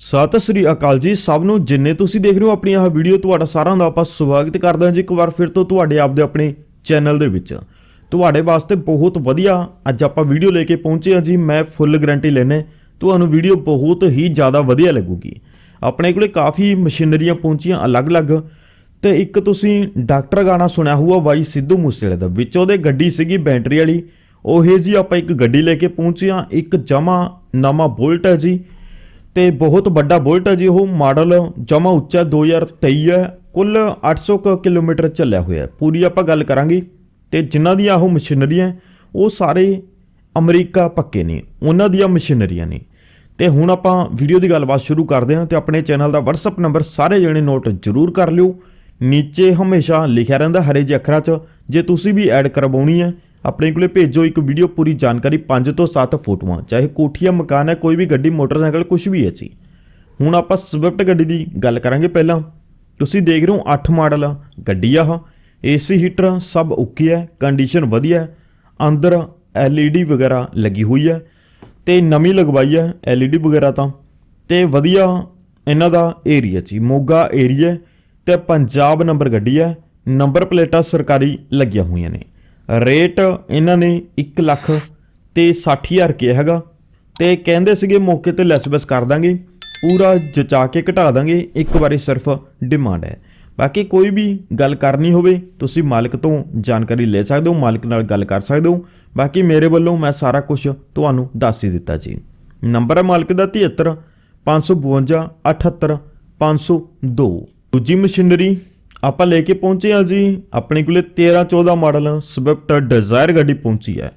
ਸਤਿ ਸ੍ਰੀ ਅਕਾਲ ਜੀ ਸਭ ਨੂੰ, ਜਿੰਨੇ ਤੁਸੀਂ ਦੇਖ ਰਹੇ ਹੋ ਆਪਣੀ ਆਹ ਵੀਡੀਓ, ਤੁਹਾਡਾ ਸਾਰਿਆਂ ਦਾ ਆਪਾਂ ਸਵਾਗਤ ਕਰਦੇ ਹਾਂ ਜੀ ਇੱਕ ਵਾਰ ਫਿਰ ਤੋਂ ਤੁਹਾਡੇ ਆਪਦੇ ਆਪਣੇ ਚੈਨਲ ਦੇ ਵਿੱਚ। ਤੁਹਾਡੇ ਵਾਸਤੇ ਬਹੁਤ ਵਧੀਆ ਅੱਜ ਆਪਾਂ ਵੀਡੀਓ ਲੈ ਕੇ ਪਹੁੰਚੇ ਹਾਂ ਜੀ, ਮੈਂ ਫੁੱਲ ਗਾਰੰਟੀ ਲੈਨੇ ਤੁਹਾਨੂੰ ਵੀਡੀਓ ਬਹੁਤ ਹੀ ਜ਼ਿਆਦਾ ਵਧੀਆ ਲੱਗੂਗੀ। ਆਪਣੇ ਕੋਲੇ ਕਾਫੀ ਮਸ਼ੀਨਰੀਆਂ ਪਹੁੰਚੀਆਂ ਅਲੱਗ-ਅਲੱਗ, ਤੇ ਇੱਕ ਤੁਸੀਂ ਡਾਕਟਰ ਗਾਣਾ ਸੁਣਿਆ ਹੋਊਗਾ ਬਾਈ ਸਿੱਧੂ ਮੂਸੇਵਾਲੇ ਦਾ, ਵਿੱਚ ਉਹਦੇ ਗੱਡੀ ਸੀਗੀ ਬੈਟਰੀ ਵਾਲੀ, ਉਹੇ ਜੀ ਆਪਾਂ ਇੱਕ ਗੱਡੀ ਲੈ ਕੇ ਪਹੁੰਚੇ ਹਾਂ, ਇੱਕ ਜਮਾ ਨਵਾਂ ਬੁਲਟ ਹੈ ਜੀ ਤੇ ਬਹੁਤ ਵੱਡਾ ਬੁਲਟ ਹੈ ਜੀ, ਉਹ ਮਾਡਲ ਜਮਾ ਉੱਚਾ 2023 ਹੈ, ਕੁੱਲ 800 ਕੁ ਕਿਲੋਮੀਟਰ ਚੱਲਿਆ ਹੋਇਆ ਪੂਰੀ ਆਪਾਂ ਗੱਲ ਕਰਾਂਗੇ ਤੇ ਜਿਨ੍ਹਾਂ ਦੀਆਂ ਉਹ ਮਸ਼ੀਨਰੀਆਂ ਉਹ ਸਾਰੇ ਅਮਰੀਕਾ ਪੱਕੇ ਨੇ, ਉਹਨਾਂ ਦੀਆਂ ਮਸ਼ੀਨਰੀਆਂ ਨੇ। ਤੇ ਹੁਣ ਆਪਾਂ ਵੀਡੀਓ ਦੀ ਗੱਲਬਾਤ ਸ਼ੁਰੂ ਕਰਦੇ ਹਾਂ ਤੇ ਆਪਣੇ ਚੈਨਲ ਦਾ WhatsApp ਨੰਬਰ ਸਾਰੇ ਜਣੇ ਨੋਟ ਜ਼ਰੂਰ ਕਰ ਲਿਓ। ਨੀਚੇ ਹਮੇਸ਼ਾ ਲਿਖਿਆ ਰਹਿੰਦਾ ਹਰੇ ਜਿਹੇ ਅੱਖਰਾਂ 'ਚ, ਜੇ ਤੁਸੀਂ ਵੀ ਐਡ ਕਰਵਾਉਣੀ ਹੈ ਆਪਣੇ ਕੋਲੇ ਭੇਜੋ ਇੱਕ ਵੀਡੀਓ ਪੂਰੀ ਜਾਣਕਾਰੀ 5 ਤੋਂ 7 ਫੋਟੋਆਂ, ਚਾਹੇ ਕੋਠੀਆ, ਮਕਾਨ ਹੈ, ਕੋਈ ਵੀ ਗੱਡੀ, ਮੋਟਰਸਾਈਕਲ ਕੁਝ ਵੀ ਹੈ ਜੀ। ਹੁਣ ਆਪਾਂ ਸਵਿਫਟ ਗੱਡੀ ਦੀ ਗੱਲ ਕਰਾਂਗੇ ਪਹਿਲਾਂ। ਤੁਸੀਂ ਦੇਖ ਰਹੇ ਹੋ 8 ਮਾਡਲ ਗੱਡੀ ਆ ਏਸੀ ਹੀਟਰ ਸਭ ਓਕੇ ਹੈ ਕੰਡੀਸ਼ਨ ਵਧੀਆ ਹੈ। ਅੰਦਰ LED ਵਗੈਰਾ ਲੱਗੀ ਹੋਈ ਹੈ ਤੇ ਨਵੀਂ ਲਗਵਾਈ ਹੈ LED ਵਗੈਰਾ ਤਾਂ। ਤੇ ਵਧੀਆ ਇਹਨਾਂ ਦਾ ਏਰੀਆ ਜੀ, ਮੋਗਾ ਏਰੀਆ ਤੇ ਪੰਜਾਬ ਨੰਬਰ ਗੱਡੀ ਹੈ ਨੰਬਰ ਪਲੇਟਾਂ ਸਰਕਾਰੀ ਲੱਗੀਆਂ ਹੋਈਆਂ ਨੇ। ਰੇਟ ਇਹਨਾਂ ਨੇ 1 ਲੱਖ ਤੇ 60000 ਕਿਹਾ ਹੈਗਾ। ਤੇ ਕਹਿੰਦੇ ਸੀਗੇ ਮੌਕੇ ਤੇ ਲੈਸ ਬੈਸ ਕਰ ਦਾਂਗੇ, ਪੂਰਾ ਜਚਾ ਕੇ ਘਟਾ ਦਾਂਗੇ, ਇੱਕ ਵਾਰੀ ਸਿਰਫ ਡਿਮਾਂਡ ਹੈ। ਬਾਕੀ ਕੋਈ ਵੀ ਗੱਲ ਕਰਨੀ ਹੋਵੇ, ਤੁਸੀਂ ਮਾਲਕ ਤੋਂ ਜਾਣਕਾਰੀ ਲੈ ਸਕਦੇ ਹੋ, ਮਾਲਕ ਨਾਲ ਗੱਲ ਕਰ ਸਕਦੇ ਹੋ। ਬਾਕੀ ਮੇਰੇ ਵੱਲੋਂ ਮੈਂ ਸਾਰਾ ਕੁਝ ਤੁਹਾਨੂੰ ਦੱਸ ਹੀ ਦਿੱਤਾ ਜੀ। ਨੰਬਰ ਹੈ ਮਾਲਕ ਦਾ 73 552 78 502 ਦੂਜੀ ਮਸ਼ੀਨਰੀ ਆਪਾਂ ਲੈ ਕੇ ਪਹੁੰਚੇ ਹਾਂ ਜੀ। ਆਪਣੇ ਕੋਲੇ 13 14 ਮਾਡਲ ਸਵਿਫਟ ਡਿਜ਼ਾਇਰ ਗੱਡੀ ਪਹੁੰਚੀ ਹੈ।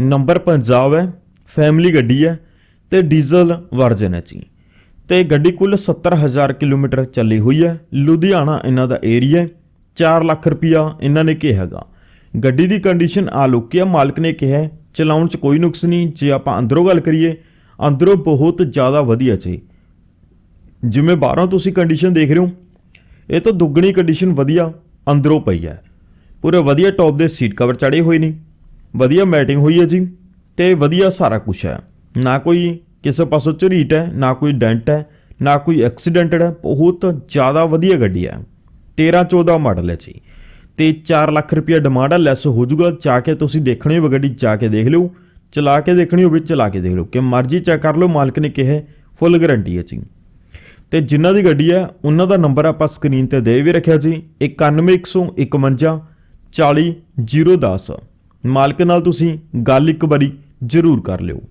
ਨੰਬਰ ਪੰਜਾਬ ਹੈ, ਫੈਮਿਲੀ ਗੱਡੀ ਹੈ ਤੇ ਡੀਜ਼ਲ ਵਰਜਨ ਹੈ ਜੀ। ਤੇ ਗੱਡੀ ਕੁੱਲ 70000 ਕਿਲੋਮੀਟਰ ਚੱਲੀ ਹੋਈ ਹੈ। ਲੁਧਿਆਣਾ ਇਹਨਾਂ ਦਾ ਏਰੀਆ ਹੈ 4 ਲੱਖ ਰੁਪਿਆ ਇਹਨਾਂ ਨੇ ਕਿਹਾ ਹੈਗਾ। ਗੱਡੀ ਦੀ ਕੰਡੀਸ਼ਨ ਆ ਲੁਕਿਆ ਮਾਲਕ ਨੇ ਕਿਹਾ ਚਲਾਉਣ 'ਚ ਕੋਈ ਨੁਕਸ ਨਹੀਂ, ਜੇ ਆਪਾਂ ਅੰਦਰੋਂ ਗੱਲ ਕਰੀਏ, ਅੰਦਰੋਂ ਬਹੁਤ ਜ਼ਿਆਦਾ ਵਧੀਆ ਜੀ। ਜਿਵੇਂ ਬਾਹਰੋਂ ਤੁਸੀਂ ਕੰਡੀਸ਼ਨ ਦੇਖ ਰਹੇ ਹੋ ਇਹ ਤਾਂ ਦੁੱਗਣੀ ਕੰਡੀਸ਼ਨ ਵਧੀਆ ਅੰਦਰੋਂ ਪਈ ਹੈ। ਪੂਰੇ ਵਧੀਆ ਟੌਪ ਦੇ ਸੀਟ ਕਵਰ ਚੜੇ ਹੋਏ ਨੇ। ਵਧੀਆ ਮੈਟਿੰਗ ਹੋਈ ਹੈ ਜੀ ਤੇ ਵਧੀਆ ਸਾਰਾ ਕੁਝ ਹੈ। ਨਾ ਕੋਈ ਕਿਸੇ ਪਾਸੋਂ ਝਰੀਟ ਹੈ, ਨਾ ਕੋਈ ਡੈਂਟ ਹੈ, ਨਾ ਕੋਈ ਐਕਸੀਡੈਂਟਡ ਹੈ। ਬਹੁਤ ਜ਼ਿਆਦਾ ਵਧੀਆ ਗੱਡੀ ਹੈ। 13 14 ਮਾਡਲ ਹੈ ਜੀ। ਤੇ 4 ਲੱਖ ਰੁਪਏ ਡਿਮਾਂਡ ਹੈ ਲੈਸ ਹੋ ਜਾਊਗਾ। ਜਾ ਕੇ ਤੁਸੀਂ ਦੇਖਣੀ ਹੋਵੇ ਗੱਡੀ, ਜਾ ਕੇ ਦੇਖ ਲਿਓ। ਚਲਾ ਕੇ ਦੇਖਣੀ ਹੋਵੇ, ਚਲਾ ਕੇ ਦੇਖ ਲਓ। ਕਿ ਮਰਜ਼ੀ ਚੈੱਕ ਕਰ ਲਓ, ਮਾਲਕ ਨੇ ਕਿਹਾ ਫੁੱਲ ਗਾਰੰਟੀ ਹੈ ਜੀ। ਤੇ ਜਿਨ੍ਹਾਂ ਦੀ ਗੱਡੀ ਹੈ, ਉਹਨਾਂ ਦਾ ਨੰਬਰ ਆਪਾਂ ਸਕਰੀਨ ਤੇ ਦੇ ਵੀ ਰੱਖਿਆ ਜੀ 9151 40010 ਮਾਲਕ ਨਾਲ ਤੁਸੀਂ ਗੱਲ ਇੱਕ ਵਾਰੀ ਜ਼ਰੂਰ ਕਰ ਲਿਓ।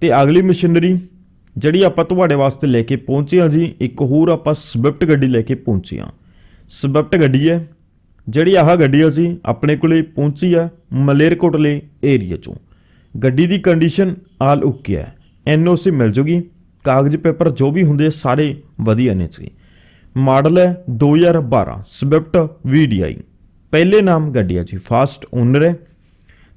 ਤੇ ਅਗਲੀ ਮਸ਼ੀਨਰੀ, ਜਿਹੜੀ ਆਪਾਂ ਤੁਹਾਡੇ ਵਾਸਤੇ ਲੈ ਕੇ ਪਹੁੰਚੇ ਹਾਂ ਜੀ, ਇੱਕ ਹੋਰ ਆਪਾਂ ਸਵਿਫਟ ਗੱਡੀ ਲੈ ਕੇ ਪਹੁੰਚੇ ਹਾਂ। ਸਵਿਫਟ ਗੱਡੀ ਹੈ, ਜਿਹੜੀ ਆਹ ਗੱਡੀ ਹੈ ਜੀ ਆਪਣੇ ਕੋਲੇ ਪਹੁੰਚੀ ਹੈ, ਮਲੇਰਕੋਟਲੇ ਏਰੀਆ ਚੋਂ। ਗੱਡੀ ਦੀ ਕੰਡੀਸ਼ਨ ਆਲ ਓਕੇ ਹੈ ਐਨਓਸੀ ਮਿਲ ਜੂਗੀ। ਕਾਗਜ਼ ਪੇਪਰ ਜੋ ਵੀ ਹੁੰਦੇ ਸਾਰੇ ਵਧੀਆ ਨੇ ਸੀ ਮਾਡਲ ਹੈ 2012 ਸਵਿਫਟ VDI ਪਹਿਲੇ ਨਾਮ ਗੱਡੀ ਹੈ ਜੀ, ਫਾਸਟ ਓਨਰ ਹੈ।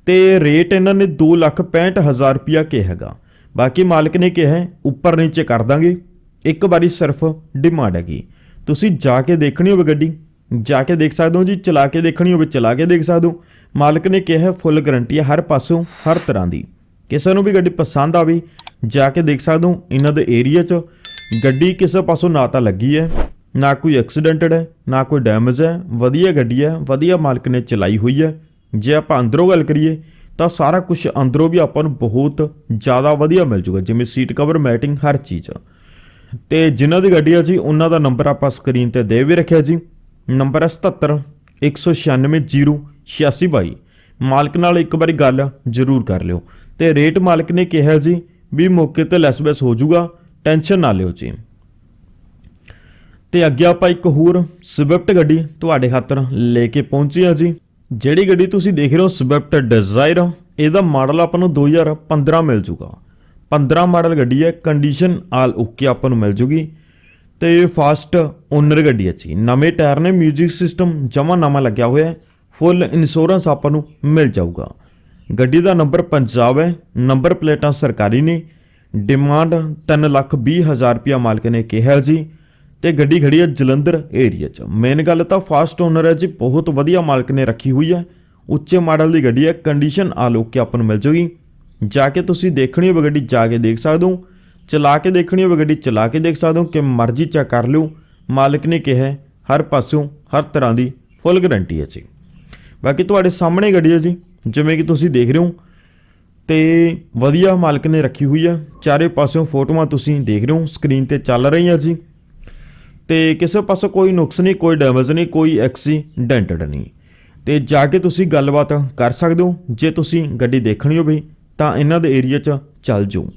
ਤੇ ਰੇਟ ਇਹਨਾਂ ਨੇ 265000 ਰੁਪਿਆ ਕਿਹਾ ਹੈਗਾ। ਬਾਕੀ ਮਾਲਕ ਨੇ ਕਿਹਾ ਉੱਪਰ ਨੀਚੇ ਕਰ ਦਾਂਗੇ। ਇੱਕ ਵਾਰੀ ਸਿਰਫ ਡਿਮਾਂਡ ਹੈਗੀ। ਤੁਸੀਂ ਜਾ ਕੇ ਦੇਖਣੀ ਹੋਵੇ ਗੱਡੀ, ਜਾ ਕੇ ਦੇਖ ਸਕਦੇ ਹੋ ਜੀ, ਚਲਾ ਕੇ ਦੇਖਣੀ ਹੋਵੇ, ਚਲਾ ਕੇ ਦੇਖ ਸਕਦੇ ਹੋ। ਮਾਲਕ ਨੇ ਕਿਹਾ ਫੁੱਲ ਗਾਰੰਟੀ ਹੈ ਹਰ ਪਾਸੋਂ, ਹਰ ਤਰ੍ਹਾਂ ਦੀ। ਕਿਸੇ ਨੂੰ ਵੀ ਗੱਡੀ ਪਸੰਦ ਆਵੇ ਜਾ ਕੇ ਦੇਖ ਸਕਦੇ ਹੋ, ਇਹਨਾਂ ਦੇ ਏਰੀਆ 'ਚ ਗੱਡੀ ਕਿਸੇ ਪਾਸੋਂ ਨਾ ਤਾਂ ਲੱਗੀ ਹੈ, ਨਾ ਕੋਈ ਐਕਸੀਡੈਂਟਡ ਹੈ, ਨਾ ਕੋਈ ਡੈਮੇਜ ਹੈ, ਵਧੀਆ ਗੱਡੀ ਹੈ, ਵਧੀਆ ਮਾਲਕ ਨੇ ਚਲਾਈ ਹੋਈ ਹੈ। ਜੇ ਆਪਾਂ ਅੰਦਰੋਂ ਗੱਲ ਕਰੀਏ, ਤਾਂ ਸਾਰਾ ਕੁਝ ਅੰਦਰੋਂ ਵੀ ਆਪਾਂ ਨੂੰ ਬਹੁਤ ਜ਼ਿਆਦਾ ਵਧੀਆ ਮਿਲ ਜੂਗਾ, ਜਿਵੇਂ ਸੀਟ ਕਵਰ ਮੈਟਿੰਗ ਹਰ ਚੀਜ਼। ਤੇ ਜਿਨ੍ਹਾਂ ਦੀ ਗੱਡੀ ਆ ਜੀ, ਉਹਨਾਂ ਦਾ ਨੰਬਰ ਆਪਾਂ ਸਕਰੀਨ ਤੇ ਦੇ ਵੀ ਰੱਖਿਆ ਜੀ। ਨੰਬਰ ਹੈ 77 196 08622 ਮਾਲਕ ਨਾਲ ਇੱਕ ਵਾਰੀ ਗੱਲ ਜ਼ਰੂਰ ਕਰ ਲਿਓ। ਤੇ ਰੇਟ ਮਾਲਕ ਨੇ ਕਿਹਾ ਜੀ ਵੀ ਮੌਕੇ ਤੇ ਲੈਸ ਬੈਸ ਹੋ ਜਾਊਗਾ, ਟੈਨਸ਼ਨ ਨਾ ਲਿਓ ਜੀ ਤੇ ਅੱਗੇ ਆਪਾਂ ਇੱਕ ਹੋਰ ਸਵਿਫਟ ਗੱਡੀ ਤੁਹਾਡੇ ਖਾਤਰ ਲੈ ਕੇ ਪਹੁੰਚੇ ਆ ਜੀ। ਜਿਹੜੀ ਗੱਡੀ ਤੁਸੀਂ ਦੇਖ ਰਹੇ ਹੋ, ਸਵਿਫਟ ਡਿਜ਼ਾਇਰ, ਇਹਦਾ ਮਾਡਲ ਆਪਾਂ ਨੂੰ 2015 ਮਿਲ ਜੂਗਾ 15 ਮਾਡਲ ਗੱਡੀ ਹੈ ਕੰਡੀਸ਼ਨ ਆਲ ਓਕੇ ਆਪਾਂ ਨੂੰ ਮਿਲ ਜੂਗੀ। ਤੇ ਇਹ ਫਾਸਟ ਓਨਰ ਗੱਡੀ ਹੈ ਜੀ। ਨਵੇਂ ਟਾਇਰ ਨੇ 뮤직 ਸਿਸਟਮ ਜਮਾ ਨਵਾਂ ਲੱਗਿਆ ਹੋਇਆ ਹੈ। ਫੁੱਲ ਇੰਸ਼ੋਰੈਂਸ ਆਪਾਂ ਨੂੰ ਮਿਲ ਜਾਊਗਾ। ਗੱਡੀ ਦਾ ਨੰਬਰ ਪੰਜਾਬ ਹੈ, ਨੰਬਰ ਪਲੇਟਾਂ ਸਰਕਾਰੀ ਨੇ। ਡਿਮਾਂਡ 320000 ਰੁਪਿਆ ਮਾਲਕ ਨੇ ਕਿਹਾ ਜੀ। ਤੇ ਗੱਡੀ ਖੜੀ ਹੈ ਜਲੰਧਰ ਏਰੀਆ 'ਚ। ਮੇਨ ਗੱਲ ਤਾਂ ਫਾਸਟ ਓਨਰ ਹੈ ਜੀ, ਬਹੁਤ ਵਧੀਆ ਮਾਲਕ ਨੇ ਰੱਖੀ ਹੋਈ ਹੈ। ਉੱਚੇ ਮਾਡਲ ਦੀ ਗੱਡੀ ਹੈ ਕੰਡੀਸ਼ਨ ਆ ਲੋਕ ਕੇ ਆਪਾਂ ਨੂੰ ਮਿਲ ਜੂਗੀ। ਜਾ ਕੇ ਤੁਸੀਂ ਦੇਖਣੀ ਹੋਵੇ ਗੱਡੀ, ਜਾ ਕੇ ਦੇਖ ਸਕਦੇ ਹੋ। ਚਲਾ ਕੇ ਦੇਖਣੀ ਹੋਵੇ ਗੱਡੀ, ਚਲਾ ਕੇ ਦੇਖ ਸਕਦੇ ਹੋ, ਕਿ ਮਰਜ਼ੀ ਚੈੱਕ ਕਰ ਲਿਓ। ਮਾਲਕ ਨੇ ਕਿਹਾ ਹਰ ਪਾਸਿਓਂ ਹਰ ਤਰ੍ਹਾਂ ਦੀ ਫੁੱਲ ਗਾਰੰਟੀ ਹੈ ਜੀ। ਬਾਕੀ ਤੁਹਾਡੇ ਸਾਹਮਣੇ ਗੱਡੀ ਹੈ ਜੀ ਜਿਵੇਂ ਕਿ ਤੁਸੀਂ ਦੇਖ ਰਹੇ ਹੋ, ਤੇ ਵਧੀਆ ਮਾਲਕ ਨੇ ਰੱਖੀ ਹੋਈ ਆ। ਚਾਰੇ ਪਾਸਿਓਂ ਫੋਟੋਆਂ ਤੁਸੀਂ ਦੇਖ ਰਹੇ ਹੋ ਸਕਰੀਨ ਤੇ ਚੱਲ ਰਹੀਆਂ ਜੀ। ਤੇ ਕਿਸੇ ਪਾਸੋਂ ਕੋਈ ਨੁਕਸ ਨਹੀਂ, ਕੋਈ ਡੈਮੇਜ ਨਹੀਂ, ਕੋਈ ਐਕਸੀਡੈਂਟਡ ਨਹੀਂ। ਤੇ ਜਾ ਕੇ ਤੁਸੀਂ ਗੱਲਬਾਤ ਕਰ ਸਕਦੇ ਹੋ। ਜੇ ਤੁਸੀਂ ਗੱਡੀ ਦੇਖਣੀ ਹੋਵੇ, ਤਾਂ ਇਹਨਾਂ ਦੇ ਏਰੀਆ 'ਚ ਚੱਲ ਜਾਓ।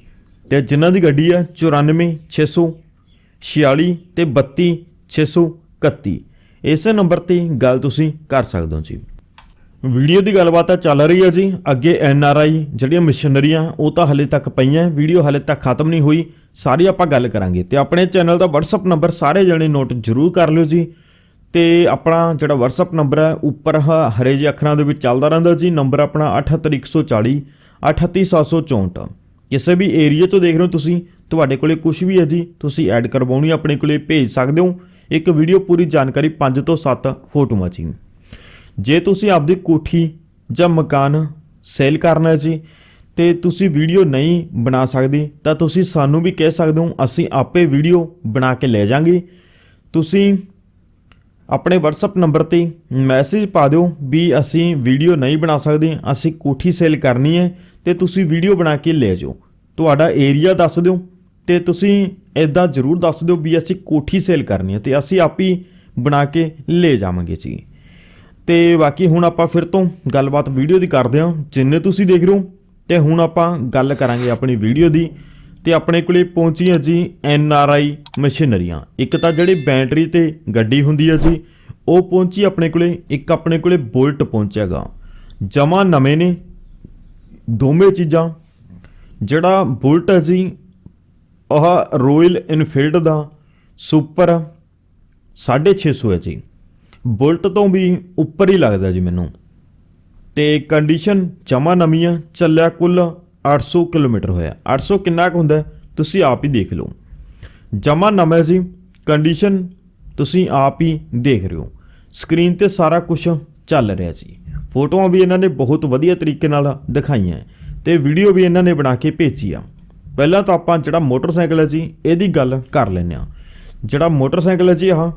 ਤੇ ਜਿਨ੍ਹਾਂ ਦੀ ਗੱਡੀ ਹੈ 94 646 ਤੇ 32 631 ਇਸੇ ਨੰਬਰ ਤੇ ਗੱਲ ਤੁਸੀਂ ਕਰ ਸਕਦੇ ਹੋ ਜੀ। ਵੀਡੀਓ ਦੀ ਗੱਲਬਾਤ ਤਾਂ ਚੱਲ ਰਹੀ ਹੈ ਜੀ। ਅੱਗੇ ਐਨ ਆਰ ਆਈ ਜਿਹੜੀਆਂ ਮਸ਼ੀਨਰੀਆਂ, ਉਹ ਤਾਂ ਹਲੇ ਤੱਕ ਪਈਆਂ, ਵੀਡੀਓ ਹਲੇ ਤੱਕ ਖਤਮ ਨਹੀਂ ਹੋਈ। ਸਾਰੀ ਆਪਾਂ ਗੱਲ ਕਰਾਂਗੇ। ਤੇ ਆਪਣੇ ਚੈਨਲ ਦਾ WhatsApp ਨੰਬਰ ਸਾਰੇ ਜਣੇ ਨੋਟ ਜ਼ਰੂਰ ਕਰ ਲਿਓ ਜੀ। ਤੇ ਆਪਣਾ ਜਿਹੜਾ WhatsApp ਨੰਬਰ ਹੈ, ਉੱਪਰ ਹ- ਹਰੇ ਜਿਹੇ ਅੱਖਰਾਂ ਦੇ ਵਿੱਚ ਚੱਲਦਾ ਰਹਿੰਦਾ ਜੀ। ਨੰਬਰ ਆਪਣਾ 78140 38764 ਕਿਸੇ ਵੀ ਏਰੀਆ ਤੋਂ ਦੇਖ ਰਹੇ ਹੋ ਤੁਸੀਂ, ਤੁਹਾਡੇ ਕੋਲੇ ਕੁਝ ਵੀ ਹੈ ਜੀ, ਤੁਸੀਂ ਐਡ ਕਰਵਾਉਣੀ ਆਪਣੇ ਕੋਲੇ ਭੇਜ ਸਕਦੇ ਹੋ। ਇੱਕ ਵੀਡੀਓ ਪੂਰੀ ਜਾਣਕਾਰੀ 5 ਤੋਂ 7 ਫੋਟੋਆਂ ਜੀ ਜੇ ਤੁਸੀਂ ਆਪਦੀ ਕੋਠੀ ਜਾਂ ਮਕਾਨ ਸੇਲ ਕਰਨਾ ਜੀ, ਤੇ ਤੁਸੀਂ ਵੀਡੀਓ ਨਹੀਂ ਬਣਾ ਸਕਦੇ, ਤਾਂ ਤੁਸੀਂ ਸਾਨੂੰ ਵੀ ਕਹਿ ਸਕਦੇ ਹੋ, ਅਸੀਂ ਆਪੇ ਵੀਡੀਓ ਬਣਾ ਕੇ ਲੈ ਜਾਾਂਗੇ ਤੁਸੀਂ ਆਪਣੇ WhatsApp ਨੰਬਰ ਤੇ ਮੈਸੇਜ ਪਾ ਦਿਓ ਵੀ ਅਸੀਂ ਵੀਡੀਓ ਨਹੀਂ ਬਣਾ ਸਕਦੇ, ਅਸੀਂ ਕੋਠੀ ਸੇਲ ਕਰਨੀ ਹੈ, ਤੇ ਤੁਸੀਂ ਵੀਡੀਓ ਬਣਾ ਕੇ ਲੈ ਜਾਓ। ਤੁਹਾਡਾ ਏਰੀਆ ਦੱਸ ਦਿਓ, ਤੇ ਤੁਸੀਂ ਇਦਾਂ ਜ਼ਰੂਰ ਦੱਸ ਦਿਓ ਵੀ ਅਸੀਂ ਕੋਠੀ ਸੇਲ ਕਰਨੀ ਹੈ, ਤੇ ਅਸੀਂ ਆਪ ਹੀ ਬਣਾ ਕੇ ਲੈ ਜਾਵਾਂਗੇ ਜੀ। ਤੇ ਬਾਕੀ ਹੁਣ ਆਪਾਂ ਫਿਰ ਤੋਂ ਗੱਲਬਾਤ ਵੀਡੀਓ ਦੀ ਕਰਦੇ ਹਾਂ। ਜਿੰਨੇ ਤੁਸੀਂ ਦੇਖ ਰਹੇ ਹੋ ਤੇ ਹੁਣ ਆਪਾਂ ਗੱਲ ਕਰਾਂਗੇ ਆਪਣੀ ਵੀਡੀਓ ਦੀ। ਤੇ ਆਪਣੇ ਕੋਲੇ ਪਹੁੰਚੀ ਹੈ ਜੀ ਐਨ ਆਰ ਆਈ ਮਸ਼ੀਨਰੀਆਂ। ਇੱਕ ਤਾਂ ਜਿਹੜੀ ਬੈਟਰੀ ਤੇ ਗੱਡੀ ਹੁੰਦੀ ਹੈ ਜੀ, ਉਹ ਪਹੁੰਚੀ ਆਪਣੇ ਕੋਲੇ, ਇੱਕ ਆਪਣੇ ਕੋਲੇ ਬੁਲਟ ਪਹੁੰਚਿਆਗਾ। ਜਮਾ ਨਵੇਂ ਨੇ, ਦੋਵੇਂ ਚੀਜ਼ਾਂ। ਜਿਹੜਾ ਬੁਲਟ ਹੈ ਜੀ ਉਹ ਰਾਇਲ ਇਨਫੀਲਡ ਦਾ ਸੁਪਰ 650 ਹੈ ਜੀ। ਬੁਲਟ ਤੋਂ ਵੀ ਉੱਪਰ ਹੀ ਲੱਗਦਾ ਜੀ ਮੈਨੂੰ। ਤੇ ਕੰਡੀਸ਼ਨ ਜਮਾ ਨਵੀਂ ਆ, ਚੱਲਿਆ ਕੁੱਲ 800 ਕਿਲੋਮੀਟਰ ਹੋਇਆ। 800 ਕਿੰਨਾ ਕੁ ਹੁੰਦਾ ਤੁਸੀਂ ਆਪ ਹੀ ਦੇਖ ਲਓ। ਜਮਾ ਨਵਾਂ ਜੀ ਕੰਡੀਸ਼ਨ ਤੁਸੀਂ ਆਪ ਹੀ ਦੇਖ ਰਹੇ ਹੋ। ਸਕਰੀਨ ਤੇ ਸਾਰਾ ਕੁਝ ਚੱਲ ਰਿਹਾ ਜੀ। ਫੋਟੋਆਂ ਵੀ ਇਹਨਾਂ ਨੇ ਬਹੁਤ ਵਧੀਆ ਤਰੀਕੇ ਨਾਲ ਦਿਖਾਈਆਂ ਹੈ ਤੇ ਵੀਡੀਓ ਵੀ ਇਹਨਾਂ ਨੇ ਬਣਾ ਕੇ ਭੇਜੀ ਆ। ਪਹਿਲਾਂ ਤਾਂ ਆਪਾਂ ਜਿਹੜਾ ਮੋਟਰਸਾਈਕਲ ਹੈ ਜੀ, ਇਹਦੀ ਗੱਲ ਕਰ ਲੈਂਦੇ ਆ ਜਿਹੜਾ ਮੋਟਰਸਾਈਕਲ ਹੈ ਜੀ, ਆਹ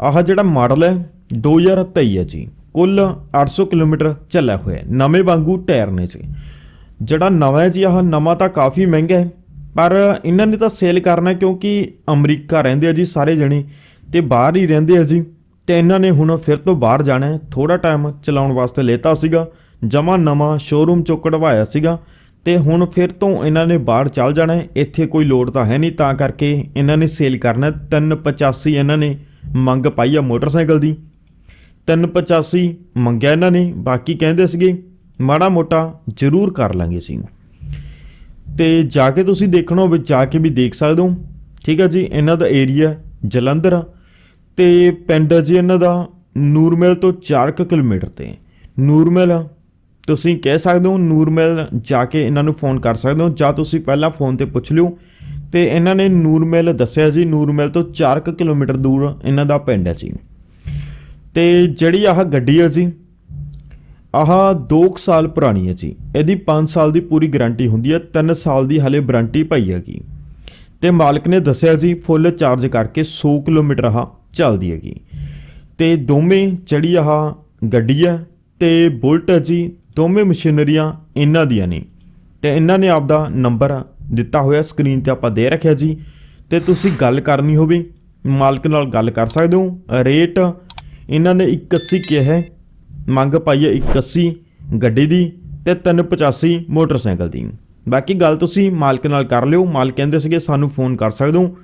ਆਹ ਜਿਹੜਾ ਮਾਡਲ ਹੈ 2023 ਹੈ ਜੀ। ਕੁੱਲ 800 ਕਿਲੋਮੀਟਰ ਚੱਲਿਆ ਹੋਇਆ ਹੈ। ਨਵੇਂ ਵਾਂਗੂ ਟਾਇਰ ਨੇ ਜੀ। ਜਿਹੜਾ ਨਵਾਂ ਜੀ, ਆਹ ਨਵਾਂ ਤਾਂ ਕਾਫੀ ਮਹਿੰਗਾ ਹੈ, ਪਰ ਇਹਨਾਂ ਨੇ ਤਾਂ ਸੇਲ ਕਰਨਾ ਕਿਉਂਕਿ ਅਮਰੀਕਾ ਰਹਿੰਦੇ ਆ ਜੀ ਸਾਰੇ ਜਣੇ ਤੇ ਬਾਹਰ ਹੀ ਰਹਿੰਦੇ ਆ ਜੀ। ਤੇ ਇਹਨਾਂ ਨੇ ਹੁਣ ਫਿਰ ਤੋਂ ਬਾਹਰ ਜਾਣਾ ਹੈ। ਥੋੜਾ ਟਾਈਮ ਚਲਾਉਣ ਵਾਸਤੇ ਲੇਤਾ ਸੀਗਾ, ਜਮਾ ਨਵਾਂ ਸ਼ੋਰੂਮ ਚੋਂ ਕਢਵਾਇਆ ਸੀਗਾ ਤੇ ਹੁਣ ਫਿਰ ਤੋਂ ਇਹਨਾਂ ਨੇ ਬਾਹਰ ਚੱਲ ਜਾਣਾ ਹੈ। ਇੱਥੇ ਕੋਈ ਲੋਡ ਤਾਂ ਹੈ ਨਹੀਂ, ਤਾਂ ਕਰਕੇ ਇਹਨਾਂ ਨੇ ਸੇਲ ਕਰਨਾ ਹੈ। 385 ਇਹਨਾਂ ਨੇ ਮੰਗ ਪਾਈ ਆ ਮੋਟਰਸਾਈਕਲ ਦੀ। 385 ਮੰਗਿਆ ਇਹਨਾਂ ਨੇ, ਬਾਕੀ ਕਹਿੰਦੇ ਸੀਗੇ, ਮਾੜਾ ਮੋਟਾ ਜ਼ਰੂਰ ਕਰ ਲਾਂਗੇ ਸੀ ਤੇ ਜਾ ਕੇ ਤੁਸੀਂ ਦੇਖਣਾ ਹੋਵੇ, ਜਾ ਕੇ ਵੀ ਦੇਖ ਸਕਦੇ ਹੋ। ਠੀਕ ਹੈ ਜੀ, ਇਹਨਾਂ ਦਾ ਏਰੀਆ ਜਲੰਧਰ ਆ ਤੇ ਪਿੰਡ ਜੀ ਇਹਨਾਂ ਦਾ ਨੂਰਮਹਿਲ ਤੋਂ 4 ਕੁ ਕਿਲੋਮੀਟਰ ਤੇ। ਨੂਰਮਹਿਲ ਤੁਸੀਂ ਕਹਿ ਸਕਦੇ ਹੋ ਨੂਰਮਹਿਲ ਜਾ ਕੇ ਇਹਨਾਂ ਨੂੰ ਫੋਨ ਕਰ ਸਕਦੇ ਹੋ, ਜਾਂ ਤੁਸੀਂ ਪਹਿਲਾਂ ਫੋਨ ਤੇ ਪੁੱਛ ਲਿਓ। ਤੇ ਇਹਨਾਂ ਨੇ ਨੂਰਮਹਿਲ ਦੱਸਿਆ ਜੀ ਨੂਰਮਹਿਲ ਤੋਂ 4 ਕੁ ਕਿਲੋਮੀਟਰ ਦੂਰ ਇਹਨਾਂ ਦਾ ਪਿੰਡ ਹੈ ਜੀ। ਤੇ ਜਿਹੜੀ ਆਹ ਗੱਡੀ ਹੈ ਜੀ, ਆਹ 2 ਸਾਲ ਪੁਰਾਣੀ ਹੈ ਜੀ। ਇਹਦੀ 5 ਸਾਲ ਦੀ ਪੂਰੀ ਗਾਰੰਟੀ ਹੁੰਦੀ ਹੈ 3 ਸਾਲ ਦੀ ਹਲੇ ਵਾਰੰਟੀ ਪਈ ਹੈਗੀ। ਤੇ ਮਾਲਕ ਨੇ ਦੱਸਿਆ ਜੀ, ਫੁੱਲ ਚਾਰਜ ਕਰਕੇ 100 ਕਿਲੋਮੀਟਰ ਆਹ ਚੱਲਦੀ ਹੈਗੀ। ਤੇ ਦੋਵੇਂ ਜਿਹੜੀ ਆਹ ਗੱਡੀ ਹੈ ਤੇ ਬੁਲਟ ਹੈ ਜੀ, ਦੋਵੇਂ ਮਸ਼ੀਨਰੀਆਂ ਇਹਨਾਂ ਦੀਆਂ ਨੇ। ਤੇ ਇਹਨਾਂ ਨੇ ਆਪਦਾ ਨੰਬਰ ਦਿੱਤਾ ਹੋਇਆ ਸਕਰੀਨ ਤੇ ਆਪਾਂ ਦੇ ਰੱਖਿਆ ਜੀ। ਤੇ ਤੁਸੀਂ ਗੱਲ ਕਰਨੀ ਹੋਵੇ, ਮਾਲਕ ਨਾਲ ਗੱਲ ਕਰ ਸਕਦੇ ਹੋ। ਰੇਟ ਇਹਨਾਂ ਨੇ 81 ਕਿਹਾ ਹੈ। ਮੰਗ ਪਾਈ ਹੈ 81 ਗੱਡੀ ਦੀ ਤੇ 385 ਮੋਟਰਸਾਈਕਲ ਦੀ। ਬਾਕੀ ਗੱਲ ਤੁਸੀਂ ਮਾਲਕ ਨਾਲ ਕਰ ਲਿਓ। ਮਾਲਕ ਕਹਿੰਦੇ ਸੀਗੇ ਸਾਨੂੰ ਫੋਨ ਕਰ ਸਕਦੇ ਹੋ।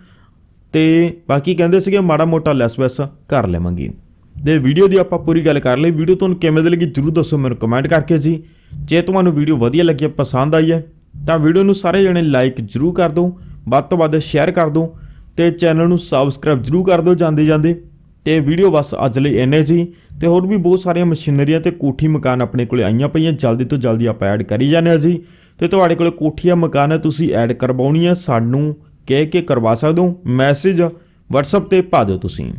ਤੇ ਬਾਕੀ ਕਹਿੰਦੇ ਸੀਗੇ ਮਾੜਾ ਮੋਟਾ ਲੈਸ ਵੈਸ ਕਰ ਲਵਾਂਗੇ। ਤੇ ਵੀਡੀਓ ਦੀ ਆਪਾਂ ਪੂਰੀ ਗੱਲ ਕਰ ਲਈ। ਵੀਡੀਓ ਤੁਹਾਨੂੰ ਕਿਵੇਂ ਦੀ ਲੱਗੀ ਜਰੂਰ ਦੱਸੋ ਮੈਨੂੰ ਕਮੈਂਟ ਕਰਕੇ ਜੀ। ਜੇ ਤੁਹਾਨੂੰ ਵੀਡੀਓ ਵਧੀਆ ਲੱਗੀ, ਪਸੰਦ ਆਈ ਹੈ ਤਾਂ ਵੀਡੀਓ ਨੂੰ ਸਾਰੇ ਜਣੇ ਲਾਈਕ ਜਰੂਰ ਕਰ ਦਿਓ, ਵੱਧ ਤੋਂ ਵੱਧ ਸ਼ੇਅਰ ਕਰ ਦਿਓ ਤੇ ਚੈਨਲ ਨੂੰ ਸਬਸਕ੍ਰਾਈਬ ਜਰੂਰ ਕਰ ਦਿਓ ਜਾਂਦੇ ਜਾਂਦੇ। ਤੇ ਵੀਡੀਓ ਬਸ ਅੱਜ ਲਈ ਇੰਨੇ ਜੀ। ਤੇ ਹੋਰ ਵੀ ਬਹੁਤ ਸਾਰੀਆਂ ਮਸ਼ੀਨਰੀਆਂ ਤੇ ਕੋਠੀ ਮਕਾਨ ਆਪਣੇ ਕੋਲੇ ਆਈਆਂ ਪਈਆਂ, ਜਲਦੀ ਤੋਂ ਜਲਦੀ ਆਪਾਂ ਐਡ ਕਰੀ ਜਾਂਦੇ ਹਾਂ ਜੀ। ਤੇ ਤੁਹਾਡੇ ਕੋਲੇ ਕੋਠੀਆਂ, ਮਕਾਨ ਹੈ ਤੁਸੀਂ ਐਡ ਕਰਵਾਉਣੀ ਹੈ ਸਾਨੂੰ ਕਹਿ ਕੇ ਕਰਵਾ ਸਕਦੇ ਹੋ। ਮੈਸੇਜ WhatsApp ਤੇ ਪਾ ਦਿਓ ਤੁਸੀਂ।